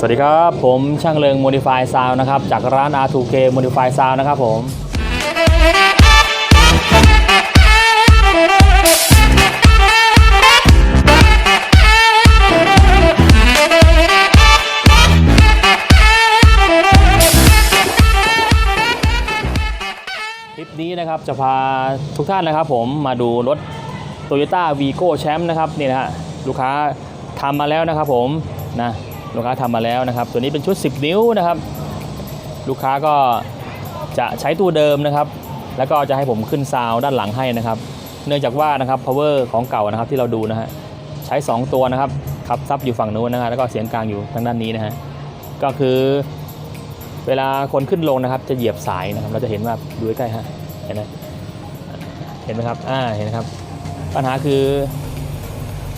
สวัสดีครับ ผมช่างเริง Modify Sound นะครับ จากร้าน R2K Modify Sound นะครับผมคลิปนี้นะครับจะพาทุกท่านนะครับผมมาดูรถ Toyota Vigo Champ นะครับนี่นะฮะลูกค้าทำมาแล้วนะครับผมนะ ลูกค้าทำมาแล้วนะครับ ตัวนี้เป็นชุด 10 นิ้วนะครับ ลูกค้าก็จะใช้ตู้เดิมนะครับ แล้วก็จะให้ผมขึ้นซาวด้านหลังให้นะครับ เนื่องจากว่านะครับ power ของเก่านะครับที่เราดูนะฮะใช้ 2 ตัวนะครับขับซับอยู่ฝั่งนู้นนะฮะแล้วก็เสียงกลางอยู่ทางด้านนี้นะฮะก็คือเวลาคนขึ้นลงนะครับ จะเหยียบสายนะครับ เราจะเห็นว่าดูใกล้ฮะเห็นไหมเห็นไหมครับอ่าเห็นครับ ปัญหาคือ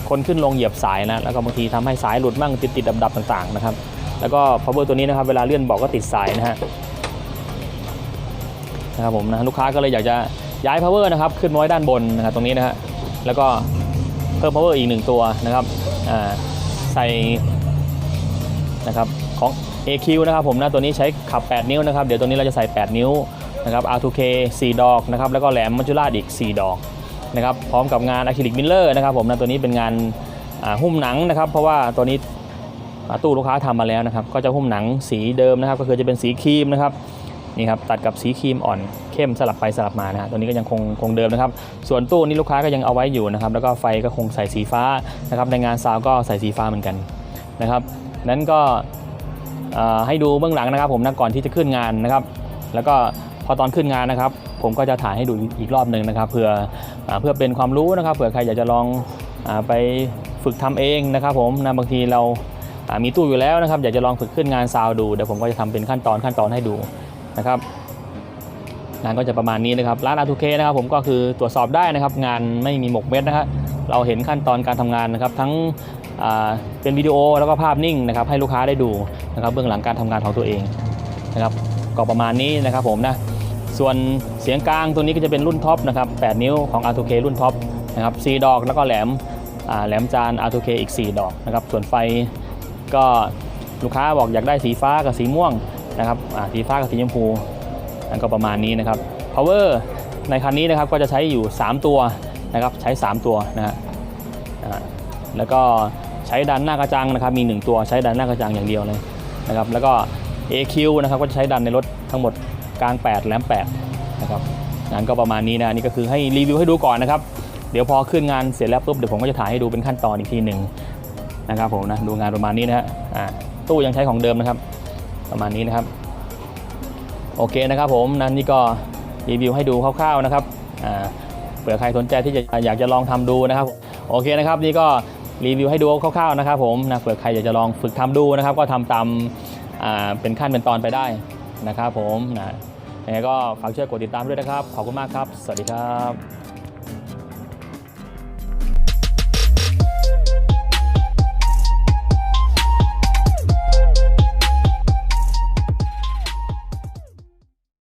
คนขึ้นลงเหยียบสายนะแล้วก็บางทีทำให้สายหลุดมั่งติดติดดับดับต่างๆนะครับ แล้วก็ power ตัวนี้นะครับเวลาเลื่อนบอกก็ติดสายนะฮะนะครับผมนะลูกค้าก็เลยอยากจะย้าย power นะครับขึ้นมาไว้ด้านบนนะครับตรงนี้นะฮะแล้วก็เพิ่ม power อีกหนึ่งตัวนะครับอ่าใส่นะครับของ AQ นะครับผมนะตัวนี้ใช้ขับ 8 นิ้วนะครับเดี๋ยวตัวนี้เราจะใส่ 8 นิ้วนะครับ R2K 4 ดอกนะครับแล้วก็แหลมมัจจุราชอีก 4 ดอก นะครับพร้อมกับงานอะคริลิกมิลเลอร์นะครับผมนะตัวนี้เป็นงานหุ้มหนังนะครับ เพราะว่าตัวนี้ตู้ลูกค้าทำมาแล้วนะครับ ก็จะหุ้มหนังสีเดิมนะครับ ก็คือจะเป็นสีครีมนะครับนี่ครับตัดกับสีครีมอ่อนเข้มสลับไปสลับมานะฮะตัวนี้ก็ยังคงคงเดิมนะครับ ส่วนตู้นี้ลูกค้าก็ยังเอาไว้อยู่นะครับ แล้วก็ไฟก็คงใส่สีฟ้านะครับ ในงานซาวก็ใส่สีฟ้าเหมือนกันนะครับนั้นก็ให้ดูเบื้องหลังนะครับ ผมนะก่อนที่จะขึ้นงานนะครับ แล้วก็พอตอนขึ้นงานนะครับ ผมก็จะถ่ายให้ดูอีกรอบหนึ่งนะครับเพื่ออเพื่อเป็นความรู้นะครับเผื่อใครอยากจะลองอไปฝึกทำเองนะครับผมนะบางทีเรามีตู้อยู่แล้วนะครับ อยากจะลองฝึกขึ้นงานซาวดูเดี๋ยวผมก็จะทำเป็นขั้นตอนขั้นตอนให้ดูนะครับงานก็จะประมาณนี้นะครับร้านอาทูเคนะครับผมก็คือตรวจสอบได้นะครับ งานไม่มีหมกเม็ดนะครับเราเห็นขั้นตอนการทำงานนะครับ ทั้งเป็นวิดีโอแล้วก็ภาพนิ่งนะครับ ให้ลูกค้าได้ดูนะครับ เบื้องหลังการทำงานของตัวเองนะครับ ก็ประมาณนี้นะครับผมนะ ส่วนเสียงกลางตัวนี้ก็จะเป็นรุ่นท็อปนะครับ 8 นิ้วของ R2K รุ่นท็อปนะครับ4ดอกแล้วก็แหลมแหลมจาน R2K อีก 4 ดอกนะครับ ส่วนไฟก็ลูกค้าบอกอยากได้สีฟ้ากับสีม่วงนะครับสีฟ้ากับสีชมพูนั่นก็ประมาณนี้นะครับ power ในคันนี้นะครับก็จะใช้อยู่ 3 ตัวนะครับใช้ 3 ตัวนะฮะแล้วก็ใช้ดันหน้ากระจังนะครับมี 1 ตัวใช้ดันหน้ากระจังอย่างเดียวเลยนะครับแล้วก็ AQ นะครับก็จะใช้ดันในรถทั้งหมด กลาง 8 แหลม8นะครับนั้นก็ประมาณนี้นะนี่ก็คือให้รีวิวให้ดูก่อนนะครับ เดี๋ยวพอขึ้นงานเสร็จแล้วปุ๊บเดี๋ยวผมก็จะถ่ายให้ดูเป็นขั้นตอนอีกทีหนึ่งนะครับผมนะดูงานประมาณนี้นะฮะตู้ยังใช้ของเดิมนะครับ ประมาณนี้นะครับ โอเคนะครับผมนั่นนี่ก็รีวิวให้ดูคร่าวๆนะครับเผื่อใครสนใจที่จะอยากจะลองทำดูนะครับ โอเคนะครับนี่ก็รีวิวให้ดูคร่าวๆนะครับผมนะเผื่อใครอยากจะลองฝึกทำดูนะครับ ก็ทำตามเป็นขั้นเป็นตอนไปได้นะครับผมนะ ยังไงก็ฝากช่วยกดติดตามด้วยนะครับ ขอบคุณมากครับ สวัสดีครับ